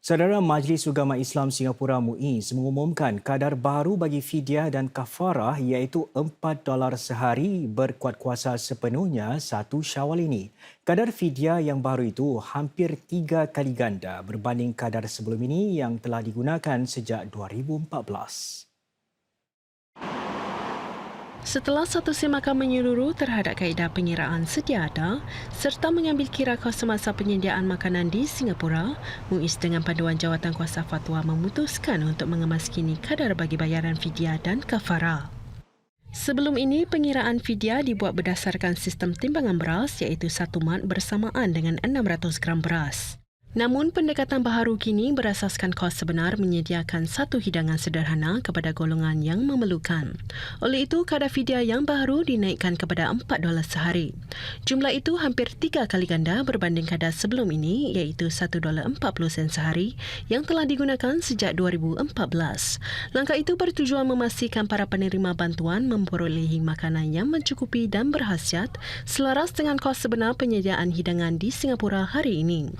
Saudara Majlis Ugama Islam Singapura MUIS mengumumkan kadar baru bagi fidyah dan kafarah iaitu 4 dolar sehari berkuat kuasa sepenuhnya 1 Syawal ini. Kadar fidyah yang baru itu hampir tiga kali ganda berbanding kadar sebelum ini yang telah digunakan sejak 2014. Setelah satu semakan menyeluruh terhadap kaedah pengiraan sedia ada serta mengambil kira kos semasa penyediaan makanan di Singapura, MUIS dengan panduan Jawatan Kuasa Fatwa memutuskan untuk mengemaskini kadar bagi bayaran fidyah dan kafara. Sebelum ini, pengiraan fidyah dibuat berdasarkan sistem timbangan beras iaitu satu mat bersamaan dengan 600 gram beras. Namun pendekatan baharu kini berasaskan kos sebenar menyediakan satu hidangan sederhana kepada golongan yang memerlukan. Oleh itu, kadar fidyah yang baru dinaikkan kepada 4 dolar sehari. Jumlah itu hampir tiga kali ganda berbanding kadar sebelum ini iaitu 1 dolar 40 sen sehari yang telah digunakan sejak 2014. Langkah itu bertujuan memastikan para penerima bantuan memperolehi makanan yang mencukupi dan berhasiat selaras dengan kos sebenar penyediaan hidangan di Singapura hari ini.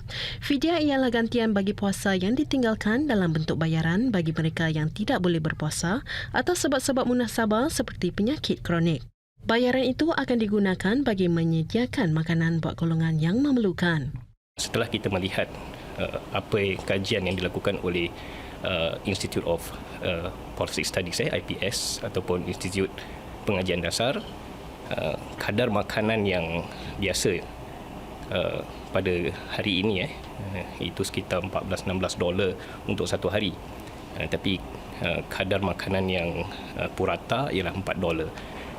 Fidyah ialah gantian bagi puasa yang ditinggalkan dalam bentuk bayaran bagi mereka yang tidak boleh berpuasa atau sebab-sebab munasabah seperti penyakit kronik. Bayaran itu akan digunakan bagi menyediakan makanan buat golongan yang memerlukan. Setelah kita melihat uh, apa kajian yang dilakukan oleh uh, Institute of uh, Policy Studies eh, IPS ataupun Institut Pengajian Dasar uh, kadar makanan yang biasa uh, pada hari ini eh. Uh, itu sekitar 14-16 dolar untuk satu hari. Uh, tapi uh, kadar makanan yang uh, purata ialah 4 dolar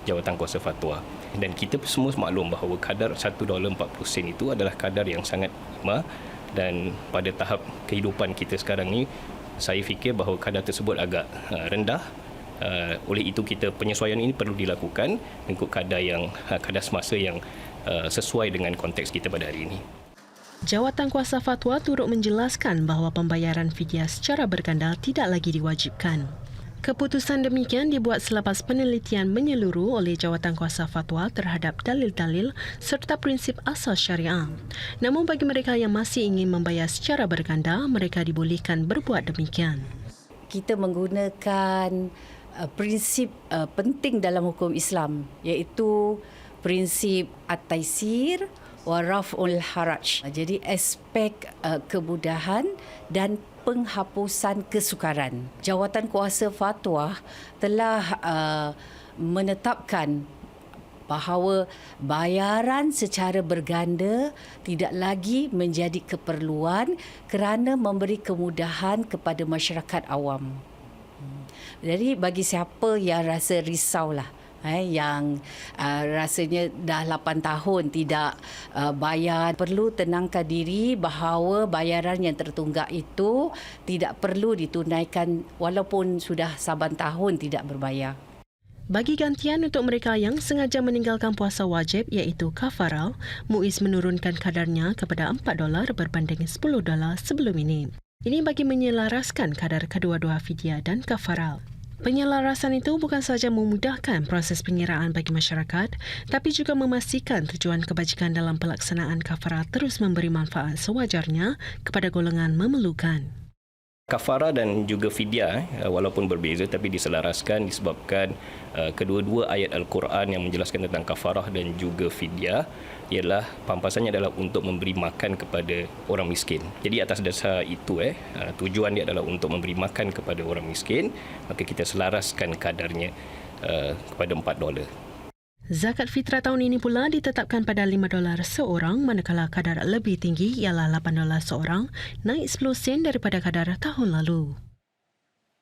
jawatan kuasa fatwa. Dan kita semua maklum bahawa kadar 1 dolar 40 sen itu adalah kadar yang sangat mah dan pada tahap kehidupan kita sekarang ni saya fikir bahawa kadar tersebut agak uh, rendah. Uh, oleh itu kita penyesuaian ini perlu dilakukan. Mengikut kadar yang uh, kadar semasa yang uh, sesuai dengan konteks kita pada hari ini. Jawatan Kuasa Fatwa turut menjelaskan bahawa pembayaran fidyah secara berganda tidak lagi diwajibkan. Keputusan demikian dibuat selepas penelitian menyeluruh oleh Jawatan Kuasa Fatwa terhadap dalil-dalil serta prinsip asas syariah. Namun bagi mereka yang masih ingin membayar secara berganda, mereka dibolehkan berbuat demikian. Kita menggunakan uh, prinsip uh, penting dalam hukum Islam iaitu prinsip at-taisir waraful haraj. Jadi aspek uh, kemudahan dan penghapusan kesukaran. Jawatan Kuasa Fatwa telah uh, menetapkan bahawa bayaran secara berganda tidak lagi menjadi keperluan kerana memberi kemudahan kepada masyarakat awam. Hmm. Jadi bagi siapa yang rasa risaulah eh, yang uh, rasanya dah 8 tahun tidak uh, bayar perlu tenangkan diri bahawa bayaran yang tertunggak itu tidak perlu ditunaikan walaupun sudah saban tahun tidak berbayar. Bagi gantian untuk mereka yang sengaja meninggalkan puasa wajib iaitu kafarah, MUIS menurunkan kadarnya kepada 4 dolar berbanding 10 dolar sebelum ini. Ini bagi menyelaraskan kadar kedua-dua fidyah dan kafarah. Penyelarasan itu bukan sahaja memudahkan proses pengiraan bagi masyarakat, tapi juga memastikan tujuan kebajikan dalam pelaksanaan kafara terus memberi manfaat sewajarnya kepada golongan memerlukan. Kafara dan juga fidyah eh, walaupun berbeza tapi diselaraskan disebabkan uh, kedua-dua ayat Al-Quran yang menjelaskan tentang kafarah dan juga fidyah ialah pampasannya adalah untuk memberi makan kepada orang miskin. Jadi atas dasar itu eh uh, tujuan dia adalah untuk memberi makan kepada orang miskin, maka kita selaraskan kadarnya uh, kepada 4 dolar. Zakat fitrah tahun ini pula ditetapkan pada 5 dolar seorang manakala kadar lebih tinggi ialah 8 dolar seorang naik 10 sen daripada kadar tahun lalu.